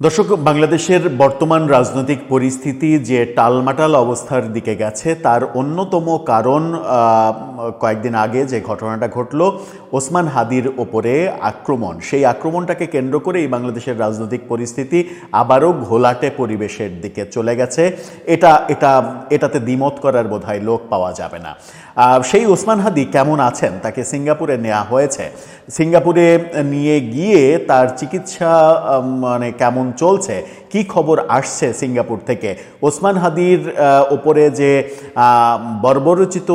দর্শক, বাংলাদেশের বর্তমান রাজনৈতিক পরিস্থিতি যে টালমাটাল অবস্থার দিকে গেছে, তার অন্যতম কারণ কয়েকদিন আগে যে ঘটনাটা ঘটল, ওসমান হাদির ওপরে আক্রমণ। সেই আক্রমণটাকে কেন্দ্র করে এই বাংলাদেশের রাজনৈতিক পরিস্থিতি আবারও ঘোলাটে পরিবেশের দিকে চলে গেছে। এটা এটা, এটাতে দ্বিমত করার বোধহয় লোক পাওয়া যাবে না। সেই ওসমান হাদি কেমন আছেন? তাকে সিঙ্গাপুরে নেওয়া হয়েছে। সিঙ্গাপুরে নিয়ে গিয়ে তার চিকিৎসা মানে কেমন চলছে? কি খবর আসছে সিঙ্গাপুর থেকে? ওসমান হাদির ওপরে যে বর্বরচিত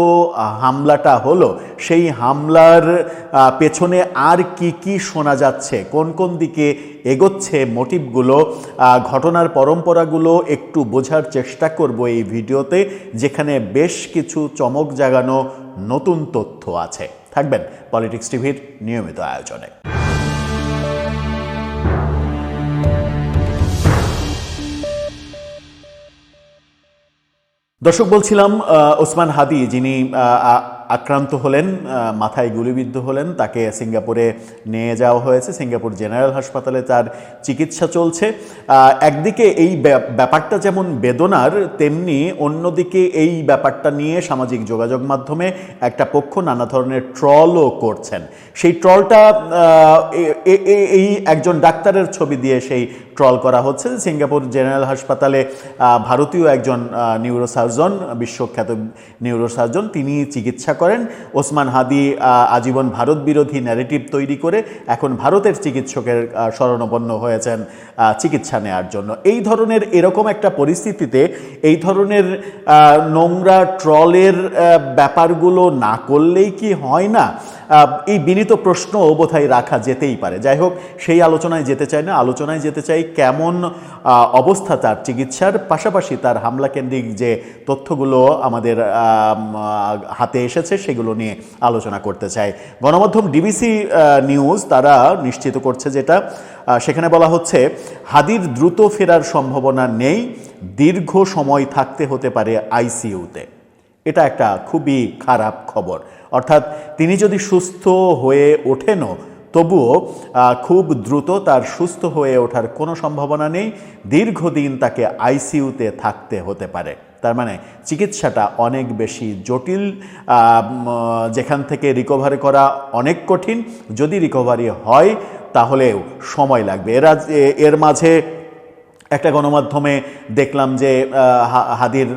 হামলাটা হলো, সেই হামলার পেছনে আর কি কি শোনা যাচ্ছে? কোন কোন দিকে এগোচ্ছে মোটিভগুলো? ঘটনার পরম্পরাগুলো একটু বোঝার চেষ্টা করব এই ভিডিওতে, যেখানে বেশ কিছু চমক জাগানো নতুন তথ্য আছে। থাকবেন পলিটিক্স টিভির নিয়মিত আয়োজনে। দর্শক বলছিলাম ওসমান হাদি যিনি আক্রান্ত হলেন মাথায় গুলিবিদ্ধ হলেন, তাকে সিঙ্গাপুরে নিয়ে যাওয়া হয়েছে। সিঙ্গাপুর জেনারেল হাসপাতালে তার চিকিৎসা চলছে। একদিকে এই ব্যা- ব্যাপারটা যেমন বেদনার, তেমনি অন্যদিকে এই ব্যাপারটা নিয়ে সামাজিক যোগাযোগ মাধ্যমে একটা পক্ষ নানা ধরনের ট্রলও করছেন। সেই ট্রলটা এই একজন ডাক্তারের ছবি দিয়ে সেই ট্রল করা হচ্ছে। সিঙ্গাপুর জেনারেল হাসপাতালে ভারতীয় একজন নিউরোসার্জন, বিশ্বখ্যাত নিউরোসার্জন, তিনি চিকিৎসা করেন। ওসমান হাদি আজীবন ভারত বিরোধী ন্যারেটিভ তৈরি করে এখন ভারতের চিকিৎসকের স্মরণপন্ন হয়েছেন চিকিৎসা নেওয়ার জন্য। এই ধরনের এরকম একটা পরিস্থিতিতে, এই ধরনের নোংরা ট্রলের ব্যাপারগুলো না করলেই কি হয় না? এই বিনীত প্রশ্ন বোধহয় রাখা যেতেই পারে। যাই হোক, সেই আলোচনায় যেতে চাই না। আলোচনায় যেতে চাই কেমন অবস্থা তার চিকিৎসার, পাশাপাশি তার হামলা কেন্দ্রিক যে তথ্যগুলো আমাদের হাতে এসেছে, সেগুলো নিয়ে আলোচনা করতে চাই গণমাধ্যম ডিবিসি নিউজ তারা নিশ্চিত করছে যেটা সেখানে বলা হচ্ছে, হাদির দ্রুত ফেরার সম্ভাবনা নেই, দীর্ঘ সময় থাকতে হতে পারে আইসিইউতে। এটা একটা খুবই খারাপ খবর। অর্থাৎ তিনি যদি সুস্থ হয়ে ওঠেনও, তবুও খুব দ্রুত তার সুস্থ হয়ে ওঠার কোনো সম্ভাবনা নেই। দীর্ঘদিন তাকে আইসিইউতে থাকতে হতে পারে। তার মানে চিকিৎসাটা অনেক বেশি জটিল যেখান থেকে রিকভারি করা অনেক কঠিন। যদি রিকভারি হয়, তাহলেও সময় লাগবে। এরা এর মাঝে একটা গণমাধ্যমে দেখলাম যে হাদির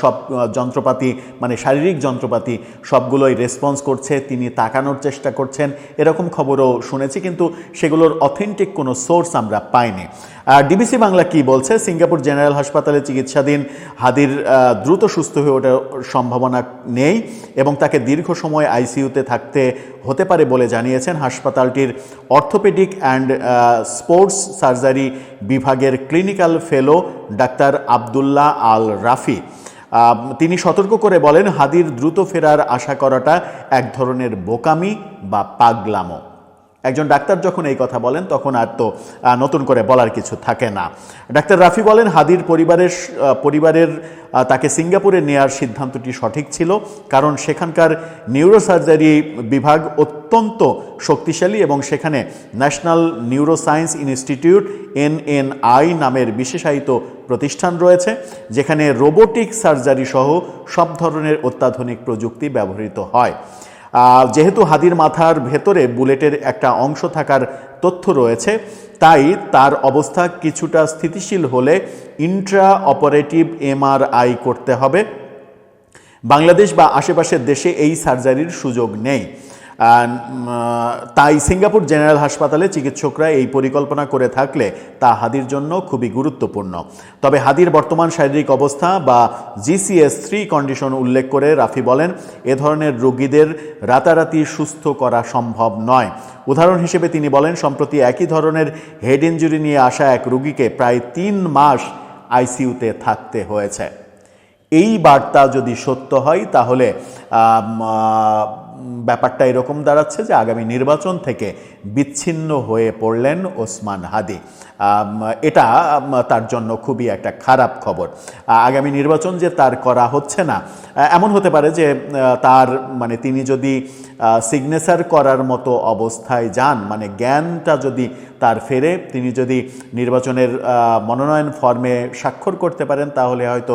সব যন্ত্রপাতি মানে শারীরিক যন্ত্রপাতি সবগুলোই রেসপন্স করছে, তিনি তাকানোর চেষ্টা করছেন। এরকম খবরও শুনেছি, কিন্তু সেগুলোর অথেন্টিক কোনো সোর্স আমরা পাইনি। আর ডিবিসি বাংলা কি বলছে? সিঙ্গাপুর জেনারেল হাসপাতালে চিকিৎসাধীন হাদির দ্রুত সুস্থ হয়ে ওঠার সম্ভাবনা নেই এবং তাকে দীর্ঘ সময় আইসিইউতে থাকতে হতে পারে বলে জানিয়েছেন হাসপাতালটির অর্থোপেডিক অ্যান্ড স্পোর্টস সার্জারি বিভাগের ক্লিনিক্যাল ফেলো ডাক্তার আবদুল্লাহ আল রাফি তিনি সতর্ক করে বলেন, হাদির দ্রুত ফেরার আশা করাটা এক ধরনের বোকামি বা পাগলামো। একজন ডাক্তার যখন এই কথা বলেন, তখন আর তো নতুন করে বলার কিছু থাকে না। ডাক্তার রাফি বলেন, হাদির পরিবারের পরিবারের তাকে সিঙ্গাপুরে নেয়ার সিদ্ধান্তটি সঠিক ছিল, কারণ সেখানকার নিউরোসার্জারি বিভাগ অত্যন্ত শক্তিশালী এবং সেখানে ন্যাশনাল নিউরোসায়েন্স ইনস্টিটিউট এনএনআই নামের বিশেষায়িত প্রতিষ্ঠান রয়েছে, যেখানে রোবোটিক সার্জারি সহ সব ধরনের অত্যাধুনিক প্রযুক্তি ব্যবহৃত হয়। যেহেতু হাদির মাথার ভেতরে বুলেটের একটা অংশ থাকার তথ্য রয়েছে, তাই তার অবস্থা কিছুটা স্থিতিশীল হলে ইন্ট্রা অপারেটিভ এমআরআই করতে হবে। বাংলাদেশ বা আশেপাশের দেশে এই সার্জারির সুযোগ নেই। তাই সিঙ্গাপুর জেনারেল হাসপাতালে চিকিৎসকরা এই পরিকল্পনা করে থাকলে তা হাদির জন্য খুবই গুরুত্বপূর্ণ। তবে হাদির বর্তমান শারীরিক অবস্থা বা জিসিএস থ্রি কন্ডিশন উল্লেখ করে রাফি বলেন, এ ধরনের রোগীদের রাতারাতি সুস্থ করা সম্ভব নয়। উদাহরণ হিসেবে তিনি বলেন, সম্প্রতি একই ধরনের হেড ইঞ্জুরি নিয়ে আসা এক রোগীকে প্রায় তিন মাস আইসিইউতে থাকতে হয়েছে। এই বার্তা যদি সত্য হয়, তাহলে ব্যাপারটা এরকম দাঁড়াচ্ছে যে আগামী নির্বাচন থেকে বিচ্ছিন্ন হয়ে পড়লেন ওসমান হাদি। এটা তার জন্য খুবই একটা খারাপ খবর। আগামী নির্বাচন যে তার করা হচ্ছে না এমন হতে পারে যে তার মানে তিনি যদি সিগনেচার করার মতো অবস্থায় যান মানে জ্ঞানটা যদি তার ফেরে তিনি যদি নির্বাচনের মনোনয়ন ফর্মে স্বাক্ষর করতে পারেন, তাহলে হয়তো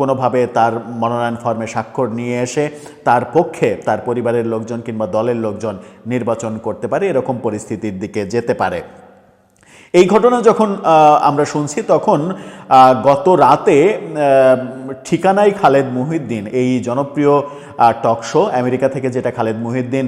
কোনোভাবে তার মনোনয়ন ফর্মে স্বাক্ষর নিয়ে এসে তার পক্ষে তার পরিবারের লোকজন কিংবা দলের লোকজন নির্বাচন করতে পারে। এরকম পরিস্থিতির দিকে যেতে পারে। এই ঘটনা যখন আমরা শুনছি তখন গত রাতে ঠিকানায় খালেদ মুহিদ্দিন, এই জনপ্রিয় টক শো, আমেরিকা থেকে যেটা খালেদ মুহিদ্দিন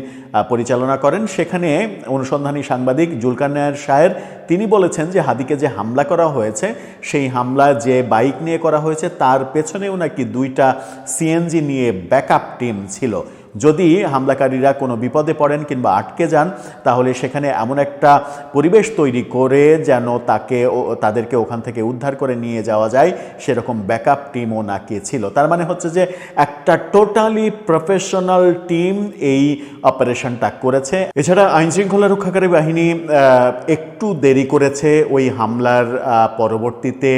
পরিচালনা করেন, সেখানে অনুসন্ধানী সাংবাদিক জুলকার শায়ের, তিনি বলেছেন যে হাদিকে যে হামলা করা হয়েছে, সেই হামলা যে বাইক নিয়ে করা হয়েছে, তার পেছনেও নাকি দুইটা সিএনজি নিয়ে ব্যাকআপ টিম ছিল। যদি হামলাকারীরা কোনো বিপদে পড়েন কিংবা আটকে যান, তাহলে সেখানে এমন একটা পরিবেশ তৈরি করে যেন তাকে তাদেরকে ওখান থেকে উদ্ধার করে নিয়ে যাওয়া যায়। সেরকম ব্যাকআপ টিমও নাকি ছিল। তার মানে হচ্ছে যে একটা টোটালি প্রফেশনাল টিম এই অপারেশনটা করেছে। এছাড়া আইনশৃঙ্খলা রক্ষাকারী বাহিনী একটু দেরি করেছে ওই হামলার পরবর্তীতে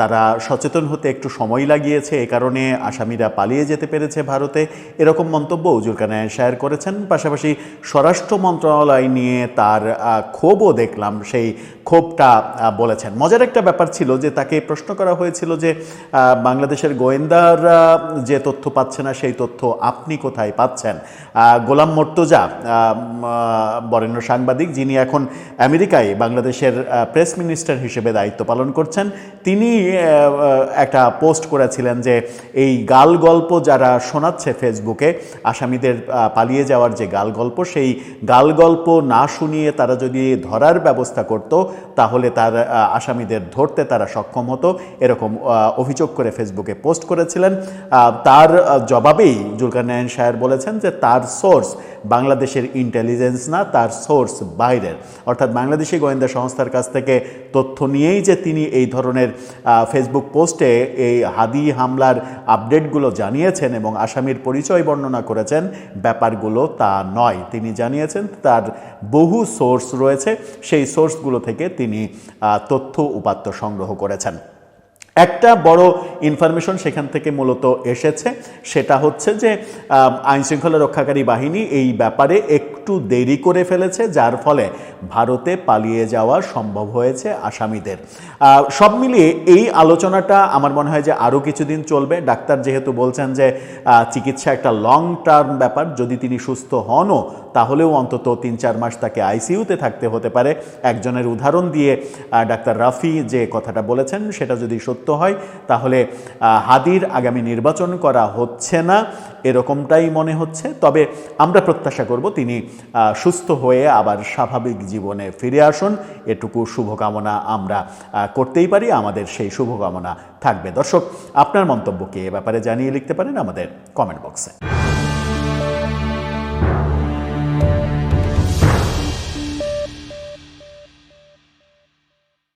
তারা সচেতন হতে একটু সময় লাগিয়েছে। এ কারণে আসামিরা পালিয়ে যেতে পেরেছে ভারতে। এরকম মন্তব্য জুলকানায় শায়ের করেছেন। পাশাপাশি স্বরাষ্ট্র মন্ত্রণালয় নিয়ে তার ক্ষোভও দেখলাম, সেই ক্ষোভটা বলেছেন। মজার একটা ব্যাপার ছিল যে তাকে প্রশ্ন করা হয়েছিল যে বাংলাদেশের গোয়েন্দারা যে তথ্য পাচ্ছে না, সেই তথ্য আপনি কোথায় পাচ্ছেন? গোলাম মর্তজা বরেণ্য সাংবাদিক, যিনি এখন আমেরিকায় বাংলাদেশের প্রেস মিনিস্টার হিসেবে দায়িত্ব পালন করছেন, তিনি একটা পোস্ট করেছিলেন যে, এই গাল গল্প যারা শোনাচ্ছে ফেসবুকে আসামিদের পালিয়ে যাওয়ার যে গাল গল্প সেই গাল গল্প না শুনিয়ে তারা যদি ধরার ব্যবস্থা করত, তাহলে তার আসামিদের ধরতে তারা সক্ষম হতো, এরকম অভিযোগ করে ফেসবুকে পোস্ট করেছিলেন। তার জবাবেই জুলকার নারায়ণ সাহের বলেছেন যে তার সোর্স বাংলাদেশের ইন্টেলিজেন্স না, তার সোর্স বাইরের। অর্থাৎ বাংলাদেশি গোয়েন্দা সংস্থার কাছ থেকে তথ্য নিয়েই যে তিনি এই ধরনের ফেসবুক পোস্টে এই হাদি হামলার আপডেটগুলো জানিয়েছেন এবং আসামির পরিচয় বর্ণনা করেছেন, ব্যাপারগুলো তা নয়। তিনি জানিয়েছেন তার বহু সোর্স রয়েছে, সেই সোর্সগুলো থেকে তিনি তথ্য উপাত্ত সংগ্রহ করেছেন। একটা বড় ইনফরমেশন সেখান থেকে মূলত এসেছে। সেটা হচ্ছে যে আইনশৃঙ্খলা রক্ষাকারী বাহিনী এই ব্যাপারে একটু দেরি করে ফেলেছে, যার ফলে ভারতে পালিয়ে যাওয়া সম্ভব হয়েছে আসামিদের। সব মিলিয়ে এই আলোচনাটা আমার মনে হয় যে আরও কিছুদিন চলবে। ডাক্তার যেহেতু বলছেন যে চিকিৎসা একটা লং টার্ম ব্যাপার, যদি তিনি সুস্থ হনও তাহলেও অন্তত তিন চার মাস তাকে আইসিইউতে থাকতে হতে পারে। একজনের উদাহরণ দিয়ে ডাক্তার রাফি যে কথাটা বলেছেন সেটা যদি সত্য হয়, তাহলে হাদির আগামী নির্বাচন করা হচ্ছে না, এরকমটাই মনে হচ্ছে। তবে আমরা প্রত্যাশা করব তিনি সুস্থ হয়ে আবার স্বাভাবিক জীবনে ফিরে আসুন। এটুকু শুভকামনা আমরা করতেই পারি, আমাদের সেই শুভকামনা থাকবে। দর্শক, আপনার মন্তব্যকে এ ব্যাপারে জানিয়ে লিখতে পারেন আমাদের কমেন্ট বক্সে।